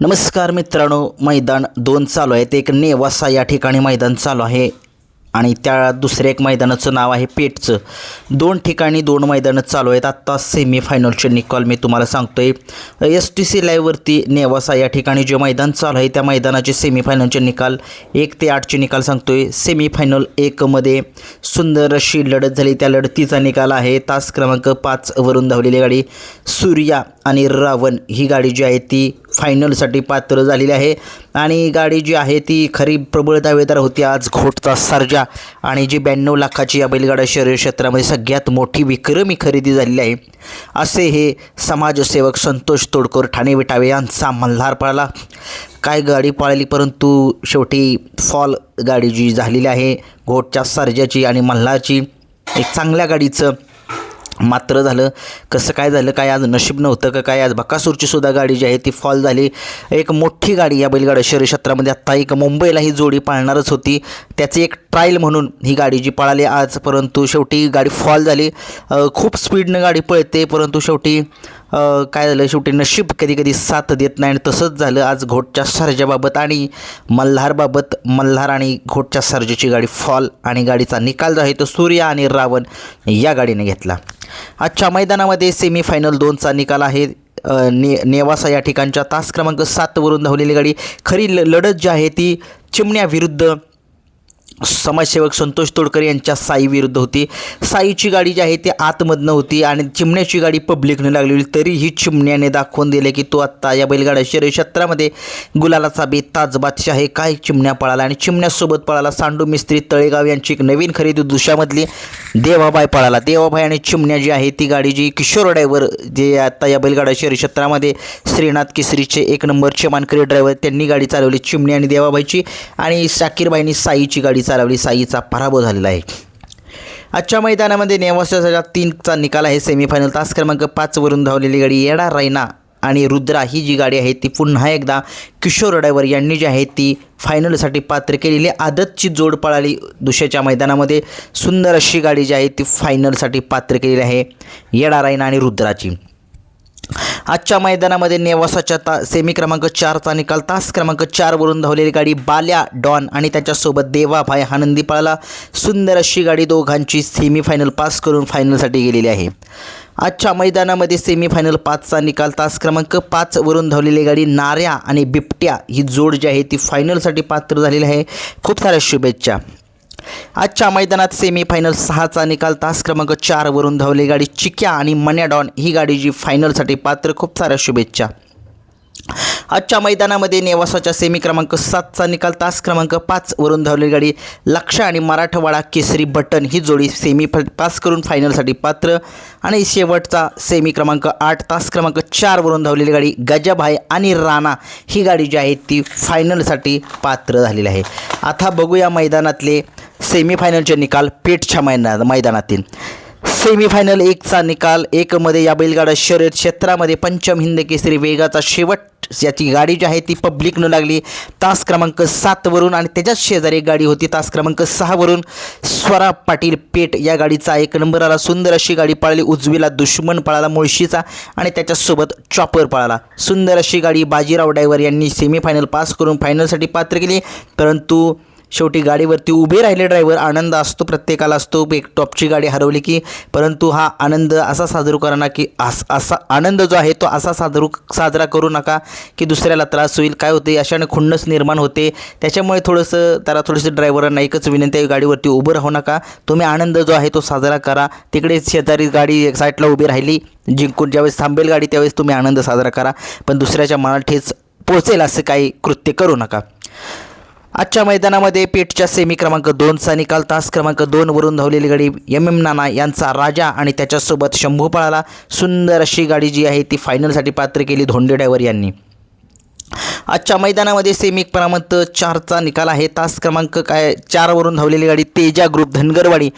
नमस्कार मित्रांनो मैदान दोन चालू आहेत. एक नेवासा या ठिकाणी मैदान चालू आहे आणि त्या दुसऱ्या एक मैदानाचं नाव आहे पेठचं. दोन ठिकाणी दोन मैदानं चालू आहेत. आत्ता सेमीफायनलचे निकाल मी तुम्हाला सांगतो आहे एस टी सी लाईव्हवरती नेवासा या ठिकाणी जे मैदान चालू आहे त्या मैदानाचे सेमीफायनलचे निकाल एक ते आठचे निकाल सांगतो आहे सेमीफायनल एकमध्ये सुंदर अशी लढत झाली. त्या लढतीचा निकाल आहे. तास क्रमांक पाचवरून धावलेली गाडी सूर्या आणि रावण ही गाडी जी आहे ती फायनलसाठी पात्र झालेली आहे. आणि गाडी जी आहे ती खरी प्रबळ दावेदार होती आज घोटचा सर्जा. आणि जी ब्याण्णव लाखाची या बैलगाडा शरीर क्षेत्रामध्ये सगळ्यात मोठी विक्रमी खरेदी झालेली आहे. असे हे समाजसेवक संतोष तोडकर ठाणे विटावे यांचा मल्हार पळाला. काय गाडी पळाली परंतु शेवटी फॉल गाडी जी झालेली आहे घोटच्या सर्जाची आणि मल्हारची एक चांगल्या गाडीचं मात्र झालं. कसं काय झालं? काय आज नशीब नव्हतं का? काय आज बकासूरची सुद्धा गाडी जी आहे ती फॉल झाली. एक मोठी गाडी या बैलगाडा शहरी क्षेत्रामध्ये आत्ता एक मुंबईला ही जोडी पाळणारच होती. त्याची एक ट्रायल म्हणून ही गाडी जी पळाली आज परंतु शेवटी गाडी फॉल झाली. खूप स्पीडनं गाडी पळते परंतु शेवटी काय झालं? शेवटी नशीब कधी कधी साथ देत नाही आणि तसंच झालं. आज घोटच्या सर्जाबाबत आणि मल्हारबाबत मल्हार आणि घोटच्या सर्जेची गाडी फॉल आणि गाडीचा निकाल जो आहे तो सूर्या आणि रावण या गाडीने घेतला. आजच्या मैदानामध्ये सेमीफायनल दोनचा निकाल आहे. ने नेवासा या ठिकाणच्या तास क्रमांक सातवरून धावलेली गाडी. खरी ल लढत जी आहे ती चिमण्याविरुद्ध समाजसेवक संतोष तोडकर यांच्या साई विरुद्ध होती. साईची गाडी जी आहे ती आतमधनं होती आणि चिमण्याची गाडी पब्लिकने लागलेली तरीही चिमण्याने दाखवून दिले की तो आत्ता या बैलगाड्या शरीर क्षेत्रामध्ये गुलालाचा बेताज बादशाह आहे काय चिमण्या पळाला आणि चिमण्यासोबत पळाला सांडू मिस्त्री तळेगाव यांची एक नवीन खरेदी दुशामधली देवाबाई पळाला. देवाबाई आणि चिमण्या जी आहे ती गाडी जी किशोर ड्रायव्हर जे आत्ता या बैलगाडा शहरी क्षेत्रामध्ये श्रीनाथ केसरीचे एक नंबरचे मानकरी ड्रायव्हर त्यांनी गाडी चालवली चिमणी आणि देवाबाईची आणि शाकीरबाईंनी साईची गाडी चालवली साईचा पराभव झालेला आहे. आजच्या मैदानामध्ये नेवासाच्या तीनचा निकाल आहे. सेमीफायनल तास क्रमांक पाचवरून धावलेली गाडी येडा रायना आणि रुद्रा ही जी गाडी आहे ती पुन्हा एकदा किशोर ड्रायव्हर यांनी जी आहे ती फायनलसाठी पात्र केलेली आदतची जोड पळाली दुसऱ्याच्या मैदानामध्ये. सुंदर अशी गाडी जी आहे ती फायनलसाठी पात्र केलेली आहे येडा रायना आणि रुद्राची. आजच्या मैदानामध्ये नेवासाच्या ता सेमी क्रमांक चारचा निकाल तास क्रमांक चारवरून धावलेली गाडी बाल्या डॉन आणि त्याच्यासोबत देवाभाय आनंदी पळाला. सुंदर अशी गाडी दोघांची सेमीफायनल पास करून फायनलसाठी गेलेली आहे. आजच्या मैदानामध्ये सेमीफायनल पाचचा निकाल तास क्रमांक पाचवरून धावलेली गाडी नाऱ्या आणि बिबट्या ही जोड जी आहे ती फायनलसाठी पात्र झालेली आहे. खूप साऱ्या शुभेच्छा. आजच्या मैदानात सेमीफायनल सहाचा निकाल तास क्रमांक चारवरून धावली गाडी चिक्या आणि मन्याडॉन. ही गाडी जी फायनलसाठी पात्र खूप साऱ्या शुभेच्छा. आजच्या मैदानामध्ये नेवासाच्या सेमी क्रमांक सातचा निकाल तास क्रमांक पाचवरून धावलेली गाडी लक्ष आणि मराठवाडा केसरी बटन. ही जोडी सेमी फ पास करून फायनलसाठी पात्र. आणि शेवटचा सेमी क्रमांक आठ तास क्रमांक चारवरून धावलेली गाडी गजाभाई आणि राणा. ही गाडी जी आहे ती फायनलसाठी पात्र झालेली आहे. आता बघूया मैदानातले सेमीफायनलचे निकाल पेठच्या मैना मैदानातील. सेमीफायनल एकचा निकाल एकमध्ये या बैलगाडा शर्यत क्षेत्रामध्ये पंचम हिंद केसरी वेगाचा शेवट. याची गाडी जी आहे ती पब्लिकनं लागली. तास क्रमांक सातवरून आणि त्याच्याच शेजारी एक गाडी होती. तास क्रमांक सहावरून स्वरा पाटील पेठ या गाडीचा एक नंबर आला. सुंदर अशी गाडी पळाली. उजवीला दुश्मन पळाला मुळशीचा आणि त्याच्यासोबत चॉपर पळाला. सुंदर अशी गाडी बाजीराव डायवर यांनी सेमीफायनल पास करून फायनलसाठी पात्र केली. परंतु शेवटी गाडीवरती उभे राहिले ड्रायव्हर आनंद असतो प्रत्येकाला असतो. एक टॉपची गाडी हरवली की परंतु हा आनंद असा साजरा करा ना की अस असा आनंद जो आहे तो असा साजरू साजरा करू नका की दुसऱ्याला त्रास होईल. काय होते? अशाने खुन्नस निर्माण होते. त्याच्यामुळे थोडंसं त्याला थोडंसं ड्रायव्हरांना एकच विनंती आहे गाडीवरती उभं राहू नका. तुम्ही आनंद जो आहे तो साजरा करा. तिकडे शेजारी गाडी एक साईडला उभी राहिली. जिंकून ज्यावेळेस थांबेल गाडी त्यावेळेस तुम्ही आनंद साजरा करा. पण दुसऱ्याच्या मनात ठेच पोचेल असं काही कृत्य करू नका. आजच्या मैदानामध्ये पेठच्या सेमी क्रमांक दोनचा निकाल तास क्रमांक दोनवरून धावलेली गाडी एम एम नाना यांचा राजा आणि त्याच्यासोबत शंभू पळाला सुंदर अशी गाडी जी आहे ती फायनलसाठी पात्र केली धोंडे ड्रायव्हर यांनी. आजच्या मैदानामध्ये सेमी चारचा निकाल आहे. तास क्रमांक काय? चारवरून धावलेली गाडी तेजा ग्रुप धनगरवाडी.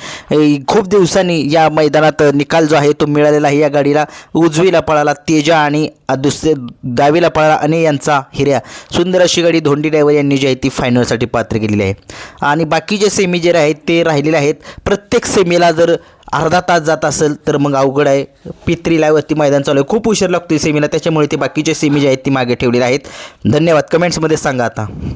खूप दिवसांनी या मैदानात निकाल जो आहे तो मिळालेला आहे. या गाडीला उजवीला पळाला तेजा आणि दुसरे डावीला पळाला अने यांचा हिऱ्या. सुंदर अशी गाडी धोंडी ड्रायव्हर यांनी जी आहे ती फायनलसाठी पात्र केलेली आहे. आणि बाकीचे सेमी जे आहेत ते राहिलेले आहेत. प्रत्येक सेमीला जर अर्धा तास जात असेल तर मग अवघड आहे. पित्रीलावरती मैदान चालू आहे. खूप उशीर लागतो सेमीला. त्याच्यामुळे ते बाकीचे सेमी जे आहेत ती मागे ठेवलेले आहेत. धन्यवाद. कमेंट्समध्ये सांगा आता.